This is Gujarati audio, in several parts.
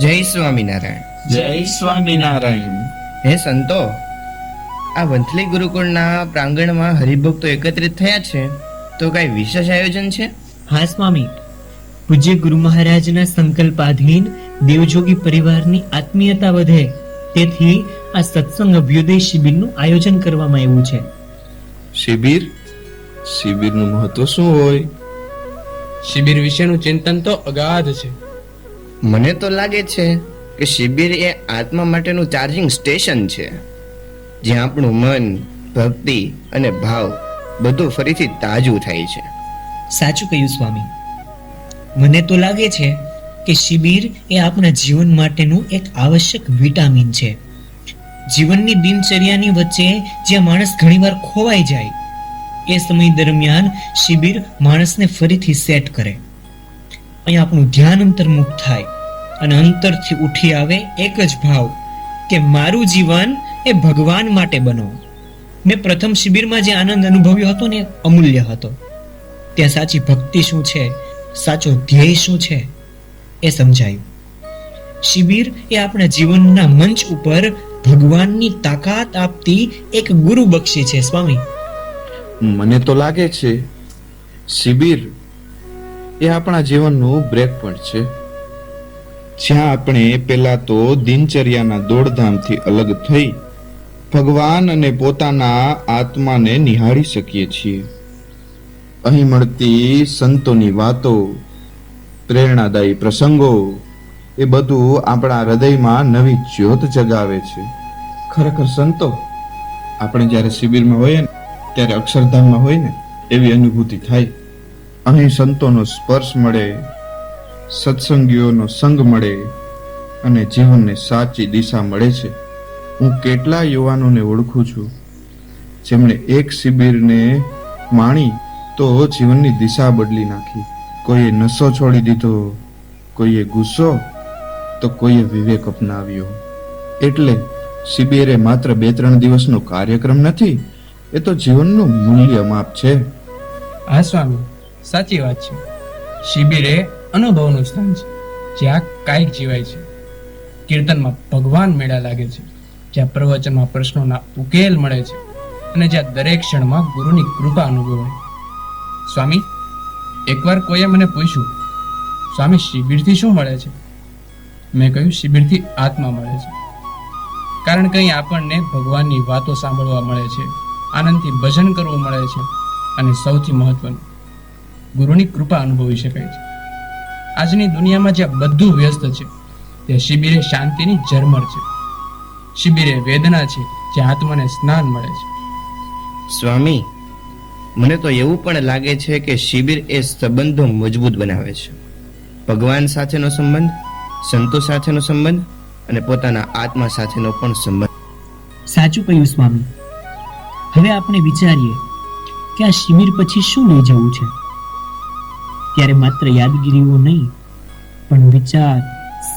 જય સ્વામિનારાયણ. જય સ્વામિનારાયણ. હે સંતો આ વંથલી ગુરુકુળના પ્રાંગણમાં હરિભક્તો એકત્રિત થયા છે તો કઈ વિશેષ આયોજન છે? હા સ્વામી. પૂજ્ય ગુરુ મહારાજના સંકલ્પાધીન દેવજોગી પરિવારની આત્મીયતા વધે તેથી આ સત્સંગ અભ્યુદય શિબિરનું આયોજન કરવામાં આવ્યું છે. શિબિર? શિબિરનું મહત્વ શું હોય? શિબિર વિશેનું ચિંતન તો અગાધ છે. મને તો લાગે છે કે શિબિર એ આત્મા માટેનું ચાર્જિંગ સ્ટેશન છે, જ્યાં આપણું મન, ભક્તિ અને ભાવ બધું ફરીથી તાજું થાય છે. સાચું કહ્યું સ્વામી. મને તો લાગે છે કે શિબિર એ આપણા જીવન માટેનું એક આવશ્યક વિટામિન છે. જીવનની દિનચર્યાની વચ્ચે જ્યાં માણસ ઘણીવાર ખોવાઈ જાય, એ સમય દરમિયાન શિબિર માણસને ફરીથી સેટ કરે. અહીં આપણું ધ્યાન અંતર્મુખ થાય અને અંતરથી ઉઠી આવે એક જ ભાવ કે મારું જીવન એ ભગવાન માટે બનો મેં પ્રથમ શિબિરમાં જે આનંદ અનુભવ્યો હતો ને અમૂલ્ય હતો. ત્યાં સાચી ભક્તિ શું છે? સાચો ધ્યેય શું છે? એ સમજાયું. શિબિર એ આપણા જીવનના મંચ ઉપર ભગવાનની તાકાત આપતી એક ગુરુ બક્ષી છે, સ્વામી. મને તો લાગે છે, શિબિર એ આપણા જીવનનું બ્રેક પોઈન્ટ છે. જ્યાં આપણે પહેલા તો દિનચર્યાના દોડધામથી અલગ થઈ ભગવાન અને પોતાના આત્માને નિહાળી શકીએ છીએ. અહીં મળતી સંતોની વાતો, પ્રેરણાદાયી પ્રસંગો, એ બધું આપણા હૃદયમાં નવી જ્યોત જગાવે છે. ખરેખર સંતો, આપણે જ્યારે શિબિરમાં હોઈએ ને, ત્યારે અક્ષરધામમાં હોય ને, એવી અનુભૂતિ થાય. અહીં સંતોનો સ્પર્શ મળે, સત્સંગીઓનો સંગ મળે અને જીવનને સાચી દિશા મળે છે. હું કેટલા યુવાનોને ઓળખું છું, જેમણે એક શિબિરને માણી તો જીવનની દિશા બદલી નાખી. કોઈએ નશો છોડી દીધો, કોઈએ ગુસ્સો, તો કોઈએ વિવેક અપનાવ્યો. એટલે શિબિર એ માત્ર બે ત્રણ દિવસનો કાર્યક્રમ નથી, એ તો જીવનનું મૂલ્ય માપ છે. હા, સ્વામી. સાચી વાત છે. શિબિર એ અનુભવનું સ્થાન છે, જ્યાં કાંઈક જીવાય છે. કીર્તનમાં ભગવાન મેળા લાગે છે, જ્યાં પ્રવચનમાં પ્રશ્નોના ઉકેલ મળે છે અને જ્યાં દરેક ક્ષણમાં ગુરુની કૃપા અનુભવાય. સ્વામી, એકવાર કોઈએ મને પૂછ્યું, સ્વામી, શિબિરથી શું મળે છે? મેં કહ્યું, શિબિરથી આત્મા મળે છે. કારણ કે અહીં આપણને ભગવાનની વાતો સાંભળવા મળે છે, આનંદથી ભજન કરવું મળે છે અને સૌથી મહત્વનું ગુરુની કૃપા અનુભવી શકાય છે. આજની દુનિયામાં જ્યાં બધું વ્યસ્ત છે ત્યાં શિબિરે શાંતિની ઝરમર છે. શિબિરે વેદના છે જે આત્માને સ્નાન મળે છે. સ્વામી મને તો એવું પણ લાગે છે કે શિબિર એ સંબંધો મજબૂત બનાવે છે. ભગવાન સાથેનો સંબંધ સંતો સાથેનો સંબંધ અને પોતાના આત્મા સાથેનો પણ સંબંધ. સાચું કહ્યું સ્વામી. હવે આપણે વિચારીએ કે આ શિબિર પછી શું લઈ જવું છે? ત્યારે માત્ર યાદગીરીઓ નહીં, પણ વિચાર,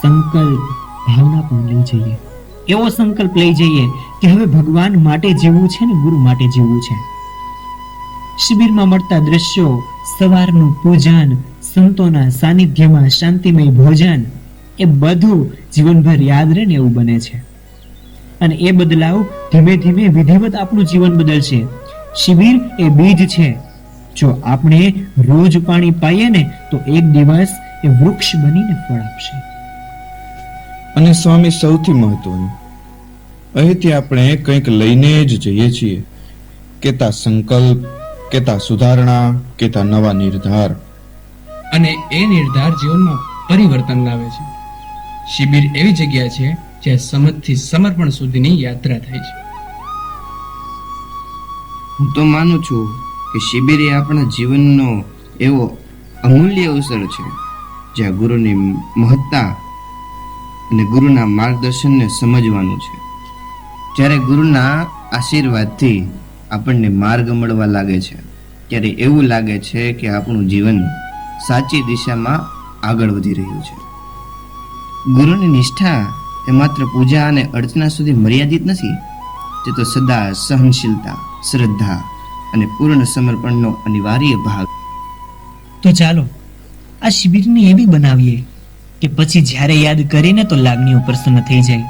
સંકલ્પ, ભાવના પણ લઈ જઈએ. એવો સંકલ્પ લઈ જઈએ કે હવે ભગવાન માટે જીવવું છે ને ગુરુ માટે જીવવું છે. શિબિરમાં મળતા દ્રશ્યો, સવારનું પૂજન, સંતોના સાનિધ્યમાં શાંતિમય ભોજન, એ બધું જીવનભર યાદ રહે ને એવું બને છે. અને એ બદલાવ ધીમે ધીમે વિધિવત આપણું જીવન બદલશે. શિબિર એ બીજ છે. જો આપણે રોજ પાણી પાઈએ ને તો એક દિવસ એ વૃક્ષ બનીને ફળ આપશે. અને સ્વામી સૌથી મહત્વનું અહીંથી આપણે કંઈક લઈને જ જઈએ છીએ. કેતા સંકલ્પ કેતા સુધારણા કેતા નવા નિર્ધાર. અને એ નિર્ધાર જીવનમાં પરિવર્તન લાવે છે. શિબિર એવી જગ્યા છે જ્યાં સમજથી સમર્પણ સુધીની યાત્રા થાય છે. હું તો માનું છું કે શિબિર એ આપણા જીવનનો એવો અમૂલ્ય અવસર છે, જ્યાં ગુરુની મહત્તા અને ગુરુના માર્ગદર્શનને સમજવાનું છે. જ્યારે ગુરુના આશીર્વાદથી આપણને માર્ગ મળવા લાગે છે, ત્યારે એવું લાગે છે કે આપણું જીવન સાચી દિશામાં આગળ વધી રહ્યું છે. ગુરુની નિષ્ઠા એ માત્ર પૂજા અને અર્ચના સુધી મર્યાદિત નથી, તે તો સદા સહનશીલતા, શ્રદ્ધા અને પૂર્ણ સમર્પણનો અનિવાર્ય ભાગ. તો ચાલો, આ શિબિરને એવી બનાવીએ કે પછી જ્યારે યાદ કરીને તો લાગણીઓ પ્રસન્ન થઈ જાય.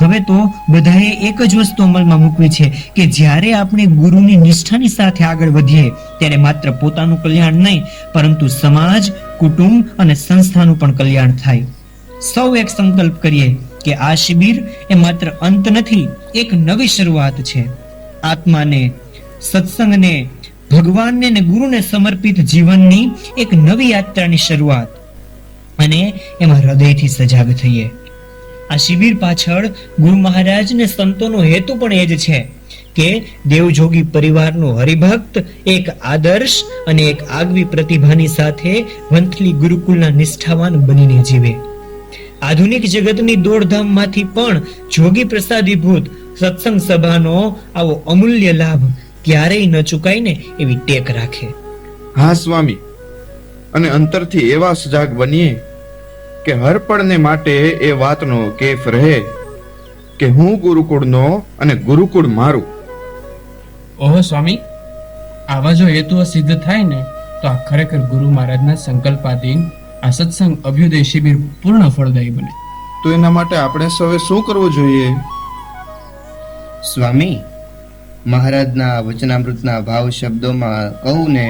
હવે તો બધાએ એક જ વસ્તુ અમલમાં મૂકવી છે કે જ્યારે આપણે ગુરુની નિષ્ઠાની સાથે આગળ વધીએ, ત્યારે માત્ર પોતાનું કલ્યાણ નહીં, પરંતુ સમાજ, કુટુંબ અને સંસ્થાનું પણ કલ્યાણ થાય. સૌ એક સંકલ્પ કરીએ કે આ શિબિર એ માત્ર અંત નથી, એક નવી શરૂઆત છે. આત્માને સત્સંગને, ભગવાનને ને ગુરુને સમર્પિત જીવનની એક નવી યાત્રાની શરૂઆત. અને એમાં હૃદયથી સજાગ થઈએ. આ શિબિર પાછળ ગુરુ મહારાજ ને સંતોનો હેતુ પણ એ જ છે કે દેવજોગી પરિવારનો હરિભક્ત એક આદર્શ અને એક આગવી પ્રતિભાની સાથે વંથલી ગુરુકુલના નિષ્ઠાવાન બનીને જીવે. આધુનિક જગતની દોડધામમાંથી પણ જોગી પ્રસાદીભૂત સત્સંગ સભાનો આવો અમૂલ્ય લાભ ક્યારેય ન ચૂકાય ને એવી ટેક રાખે. હા સ્વામી. અને અંતરથી એવા સજાગ બનીએ કે હરપળને માટે એ વાતનો કેફ રહે કે હું ગુરુકુળનો અને ગુરુકુળ મારું. ઓહો સ્વામી. આવા જો હેતુઓ સિદ્ધ થાય ને તો આ ખરેખર ગુરુ મહારાજના સંકલ્પાધીન આ સત્સંગ અભ્યુદય શિબિર પૂર્ણ ફળદાયી બને. તો એના માટે આપણે સૌએ શું કરવું જોઈએ? સ્વામી મહારાજના વચનામૃતના ભાવ શબ્દોમાં કહું ને,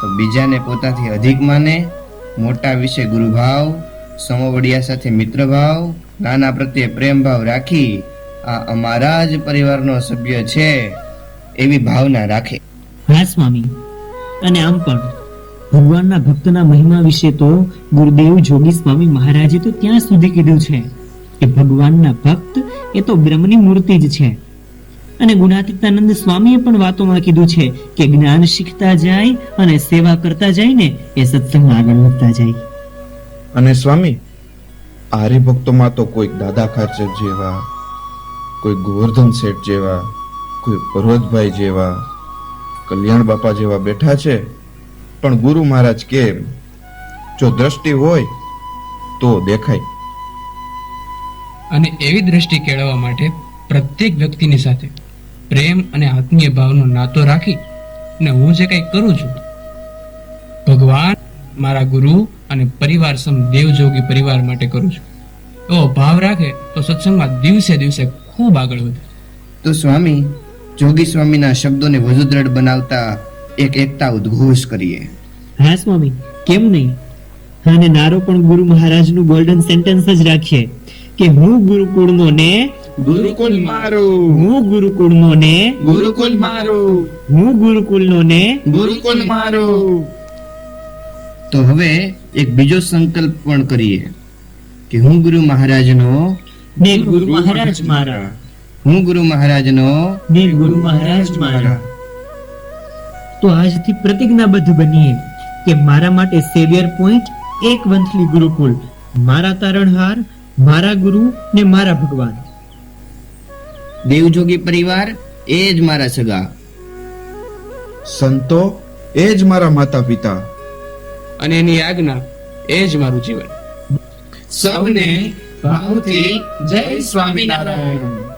તો બીજાને પોતાથી અધિક માને. મોટા વિશે ગુરુભાવ, સમવડિયા સાથે મિત્રભાવ, નાના પ્રત્યે પ્રેમભાવ રાખી આ અમારા જ પરિવારનો સભ્ય છે એવી ભાવના રાખે. હા સ્વામી, અને આમ પણ. ભગવાનના ભક્તના મહિમા વિશે તો ગુરુદેવ જોગી સ્વામી મહારાજે તો ત્યાં સુધી કીધું છે કે ભગવાનના ભક્ત એ તો બ્રહ્મની મૂર્તિ જ છે. અને ગુણાતીતાનંદ સ્વામીએ પણ વાતોમાં કીધું છે કે જ્ઞાન શીખતા જાય અને સેવા કરતા જાય ને એ સત્સંગ આગળ વધતા જાય. અને સ્વામી હરિભક્તોમાં તો કોઈ દાદા ખાચર જેવા કોઈ ગોવર્ધન શેઠ જેવા કોઈ પર્વતભાઈ જેવા કલ્યાણ બાપા જેવા બેઠા છે. પણ ગુરુ મહારાજ કેમ જો દ્રષ્ટિ હોય તો દેખાય. અને એવી દ્રષ્ટિ કેળવવા માટે પ્રત્યેક વ્યક્તિની સાથે પ્રેમ અને આત્મીય ભાવનો નાતો રાખી અને હું જે કંઈ કરું છું ભગવાન મારા ગુરુ અને પરિવાર સમ દેવજોગી પરિવાર માટે કરું છું. એવો ભાવ રાખે તો સત્સંગમાં દિવસે દિવસે ખૂબ આગળ વધે. તો સ્વામી જોગી સ્વામીના શબ્દોને વધુ દ્રઢ બનાવતા એક એકતા ઉદ્ઘોષ કરીએ. હા સ્વામી કેમ નહીં? અને નારો પણ ગુરુ મહારાજનું ગોલ્ડન સેન્ટેન્સ જ રાખીએ. કે હું ગુરુકુળનો ને ગુરુકુલ મારો. હું ગુરુકુળનો ને ગુરુકુલ મારો. હું ગુરુકુળનો ને ગુરુકુલ મારો. તો હવે એક બીજો સંકલ્પ પણ કરીએ કે હું ગુરુ મહારાજનો ને ગુરુ મહારાજ મારા. હું ગુરુ મહારાજનો ને ગુરુ મહારાજ મારા. તો આજથી પ્રતિજ્ઞાબદ્ધ બનીએ કે મારા માટે સેવિયર પોઈન્ટ એક વંથલી ગુરુકુળ. મારા તારણહાર મારા ગુરુ ને મારા ભગવાન. દેવજોગી પરિવાર એ જ મારા સગા. સંતો એ જ મારા માતા પિતા અને એની આજ્ઞા એ જ મારું જીવન. સૌને ભાવથી જય સ્વામિનારાયણ.